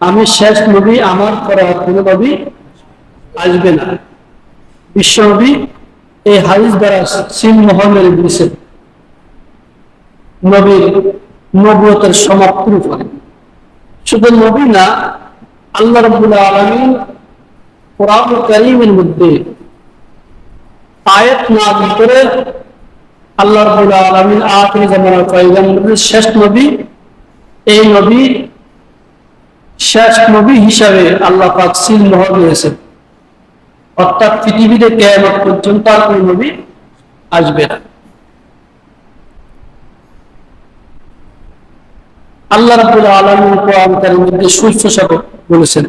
আমি শেষ নবী, আমার পরে কোনো নবী আসবে না। বিশ্বনবী এই হাদিস দ্বারা সিন মোহাম্মেদ দিয়েছেন নবীর নবুয়তের সমাপ্তির ফলে শুধু নবী না, আল্লাহ রব্বুল আলমী কোরআন করিমের মধ্যে আয়াত না করে আল্লাহ রব্বুল আলমিন শেষ নবী, এই নবী শেষ নবী হিসাবে আল্লাহ পাক সিল দিয়েছেন। অর্থাৎ পৃথিবীতে পর্যন্ত আর নবী আসবে না। আল্লাহ কারীমের মধ্যে সুস্পষ্ট বলেছেন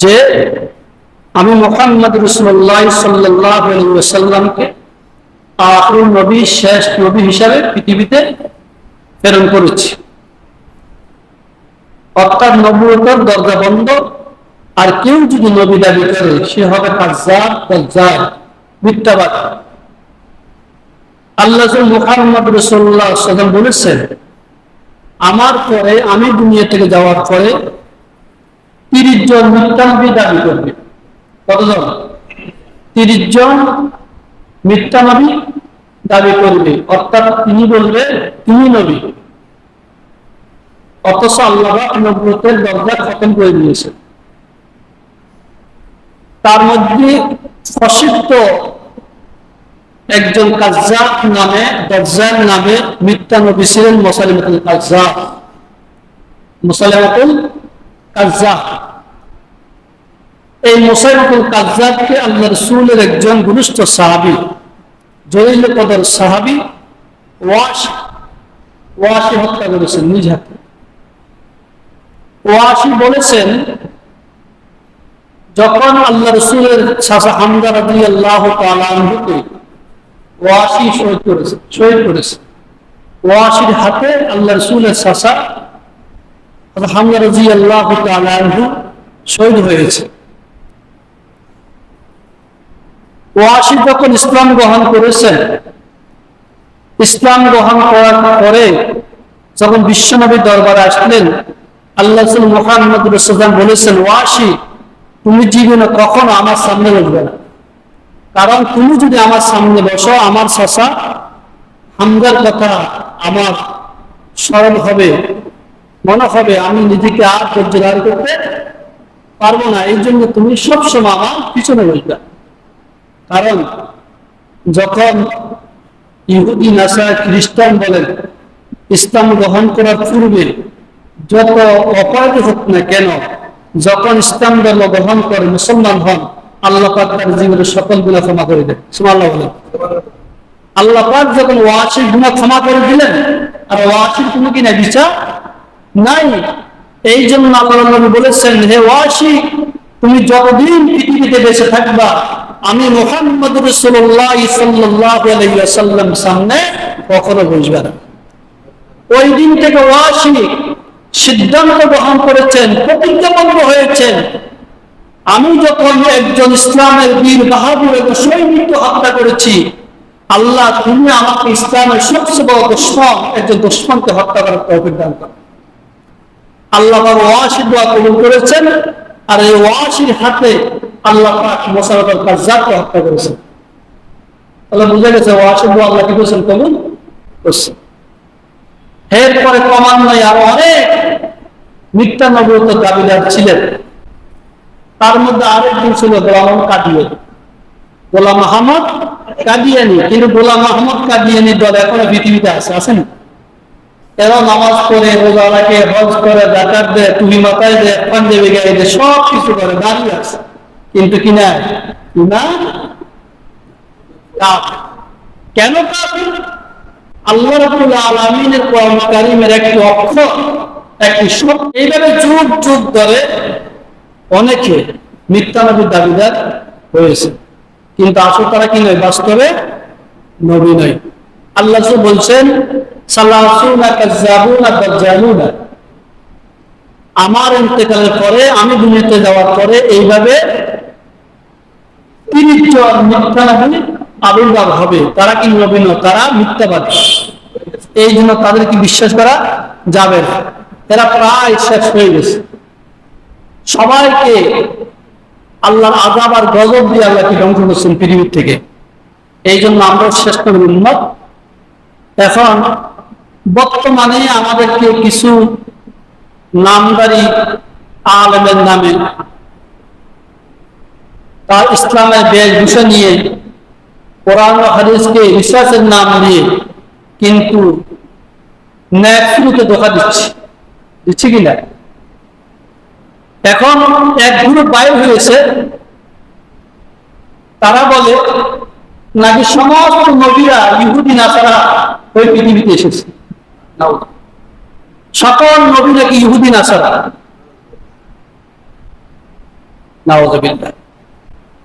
যে, আমি মুহাম্মদ রাসূলুল্লাহ সাল্লাল্লাহু আলাইহি ওয়াসাল্লামকে আখির নবী শেষ নবী হিসাবে পৃথিবীতে প্রেরণ করেছি। অর্থাৎ নবুয়তের দরজা বন্ধ, আর কেউ যদি নবী দাবি করে, সে হবে মিথ্যাবাদ। আল্লাহ মুহাম্মদ রাসূলুল্লাহ সাল্লাম বলেছেন, আমার পরে, আমি দুনিয়া থেকে যাওয়ার পরে তিরিশ জন মিথ্যানবী দাবি করবে। কতজন? তিরিশ জন মিথ্যানবী দাবি করবে। অর্থাৎ তিনি বলবে তিনি নবী। অথচ আল্লাহ দরজা খতম করে দিয়েছে তার মধ্যে প্রসিদ্ধ একজন কাজ্জাব নামে দজ্জাল নামে মিথ্যা নবী ছিলেন মোসালিমাতুল কাজ্জাব। মোসালিমাতুল কাজ্জাব। এই মোসাইমাতুল কাজ্জাবকে আল্লাহ রসুলের একজন ঘনিষ্ঠ সাহাবি জলিল কদর সাহাবি ওয়াশ, ওয়াশি হত্যা করেছেন নিজ হাতে। ওয়াশি বলেছেন, যখন আল্লাহ রসুলের শাসা হামদা রাজি আল্লাহ তালকে ওয়াশি শহীদ করেছে শহীদ করেছে, ওয়াশির হাতে আল্লাহ রসুলের শাসা হামদা রাজি আল্লাহ তালু শহীদ হয়েছে। ওয়াশি যখন ইসলাম গ্রহণ করেছেন, ইসলাম গ্রহণ করার পরে যখন বিশ্বনবী দরবারে আসলেন, আল্লাহ মোহাম্মদ রসুলাম বলেছেন ওয়াশি তুমি জীবনে কখনো আমার সামনে বসবে না। কারণ তুমি যদি আমার সামনে বসো, আমার শশা হামদার কথা আমার স্মরণ হবে, মনে হবে, আমি নিজেকে আর ধৈর্য ধারণ করতে পারব না। এই জন্য তুমি সবসময় আমার পিছনে বসবে কারণ যখন ইহুদি নাসা খ্রিস্টান বলেন, ইসলাম গ্রহণ করার পূর্বে যত অপরাধ হোক না কেন, যখন ইসলাম ধর্ম গ্রহণ করে মুসলমান হন, আল্লাহ তার জীবনের সকল গুণা ক্ষমা করে দেন। সুমাল্লাহ বলেন। আল্লাহ পাক যখন ওয়াসির গুণা ক্ষমা করে দিলেন, আর ওয়াসির কোনো কিনা বিচার? নাই। এই জন্য আল্লাহ বলেছেন, হে ওয়াসি তুমি যতদিন পৃথিবীতে বেঁচে থাকবা, আমি মোহাম্মদ রসুল্লাহ সাল্লাম সামনে কখনো বুঝবে না। ওই দিন থেকে ওয়াসি সিদ্ধান্ত গ্রহণ করেছেন, প্রতিজ্ঞাবদ্ধ হয়েছেন। আমি যখন একজন ইসলামের বীর বাহাদুর এবং সৈনিককে হত্যা করেছি, আল্লাহ তুমি আমাকে ইসলামের সবচেয়ে বড় দুশ্মন, একজন দুশ্মনকে হত্যা করার তৌফিক দান করেন আল্লাহ ওয়াসি দোয়া কবুল করেছেন। আর এই ওয়াসির হাতে আল্লাহ পাক মোসারফের কাজাবকে হত্যা করেছেন। তাহলে বুঝা গেছে ওয়াসি দোয়া আল্লাহ কি করেছেন? কবুল করছেন। এরপরে ক্রমান্বয়ে আরও অনেক মিথ্যা নবত দাবিদার ছিলেন। তার মধ্যে আরেকজন ছিল গোলাম কাদিয়ে গোলাম মাহমদ কাদিয়ানি। কিন্তু গোলাম মাহমদ কাদিয়ানি দল এখনও পৃথিবীতে আছে আছেন এরা নামাজ পড়ে, রোজা রাখে, হজ করে জাকাত দেয়, তুমি মাথায় দেয়, পাঞ্জাবি গায়ে দেয়, সব কিছু করে, দাঁড়িয়ে আছে। কিন্তু কিনা না কেন আল্লাহ রাবুল আলমিনের কোরআন একটি অক্ষর, একটি শব্দ, এইভাবে যুগ যুগ ধরে অনেকে মিথ্যানবীর দাবিদার হয়েছে। কিন্তু আসল তারা কি নয়? বাস্তবে নবী নয়। আল্লাহ বলছেন আমার ইন্তেকালের পরে, আমি দুনিয়াতে যাওয়ার পরে এইভাবে আবির্ভাব হবে। তারা কি নবীন তারা মিথ্যাবাদী? এই জন্য তাদেরকে বিশ্বাস করা যাবে এরা প্রায় শেষ হয়ে গেছে। সবাইকে আল্লাহর আজাব আর গজব দিয়ে আল্লাহকে ধ্বংস করছেন পৃথিবীর থেকে। এই জন্য আমরা উন্মত এখন বর্তমানে আমাদেরকে কিছু নামদারি আলেমের নামে তার ইসলামের বেশভূষা নিয়ে, কোরআন হাদিসকে রিসার্চের নাম দিয়ে কিন্তু শুরুতে ধোকা দিচ্ছে দিচ্ছে কিনা এখন এক গ্রুপ বাইর হয়েছে, তারা বলে, নাকি সমস্ত নবীরা, ইহুদি, নাসারা ওই পৃথিবীতে এসেছে। সকল নবী নাকি ইহুদি নাসারা নাওয়াজবিল্লাহ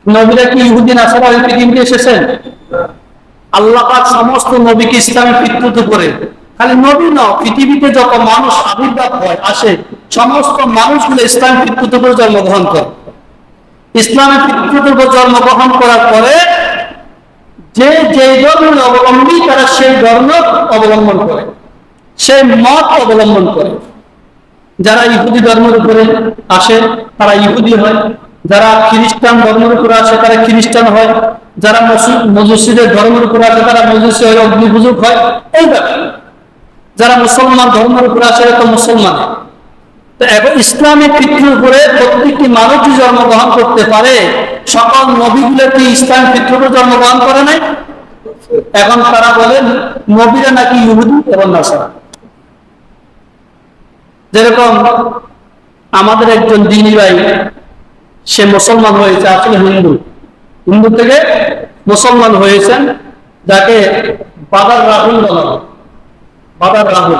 নবীরা কি ইহুদিন আসারা ওই পৃথিবীতে এসেছেন? আল্লাহ সমস্ত নবীকে করে। খালি নবী ন পৃথিবীতে যত মানুষ আবির্ভাব হয়, আসে, সমস্ত মানুষগুলো ইসলাম পিতৃত করে জন্মগ্রহণ করে। ইসলামে পিতৃত করে জন্মগ্রহণ করার পরে যে যে ধর্মের অবলম্বী, তারা সেই ধর্ম অবলম্বন করে। সেই মত অবলম্বন করে। যারা ইহুদি ধর্মের উপরে আসে, তারা ইহুদি হয়। যারা খ্রিস্টান ধর্মের উপরে আসে, তারা খ্রিস্টান হয়। যারা মজুসিদের ধর্মের উপরে আসে, তারা মজুসি হয় অগ্নিপূজক হয়। এই ব্যাপার। যারা মুসলমান ধর্মের উপরে আসে তো মুসলমান। তো এখন ইসলামিক পিতৃর উপরে প্রত্যেকটি মানুষই জন্মগ্রহণ করতে পারে। সকল নবীগুলো কি ইসলাম উপরে জন্মগ্রহণ করে নাই? এখন তারা বলেন, নবীরা নাকি ইহুদি এবং নাসারা। যেরকম আমাদের একজন দিনী ভাই, সে মুসলমান হয়েছে, আসলে হিন্দু। হিন্দু থেকে মুসলমান হয়েছেন, যাকে বাদার রাহুল বলা। বাদার রাহুল।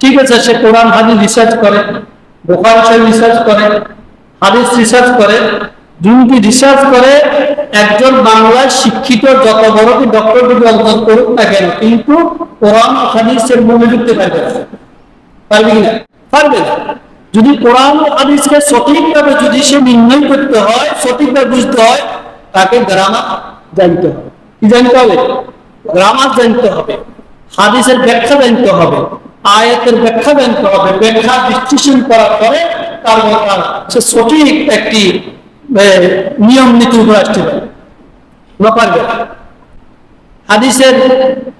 ঠিক আছে, সে কোরআন, হাদিস রিসার্চ করে বোকার রিসার্চ করে, হাদিস রিসার্চ করে দুটি রিসার্চ করে, একজন বাংলায় শিক্ষিত যত বড় কি ডক্টর যদি অর্জন করুক না কেন, কিন্তু কোরআন হাদিসের মূল্য যুক্তি পারবে পারবে কিনা পারবে না। যদি কোরআন ও হাদিসকে সঠিকভাবে যদি সে নির্ণয় করতে হয়, সঠিকভাবে বুঝতে হয়, তাকে গ্রামার জানতে হবে। কি জানতে হবে? গ্রামার জানতে হবে। হাদিসের ব্যাখ্যা জানতে হবে। আয়াতের ব্যাখ্যা জানতে হবে। ব্যাখ্যা বিশ্লেষণ করার পরে তার ব্যাপার সে সঠিক একটি নিয়ম নীতি উপর আসতে পারে। পারবে হাদিসের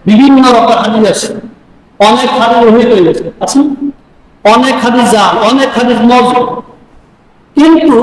বিভিন্ন রকম হাদিস আছে। অনেক হাদিস রহিত হয়ে গেছে। আছে? না? অনেক হাদিস জাল অনেক হাদিস মজুদ কিন্তু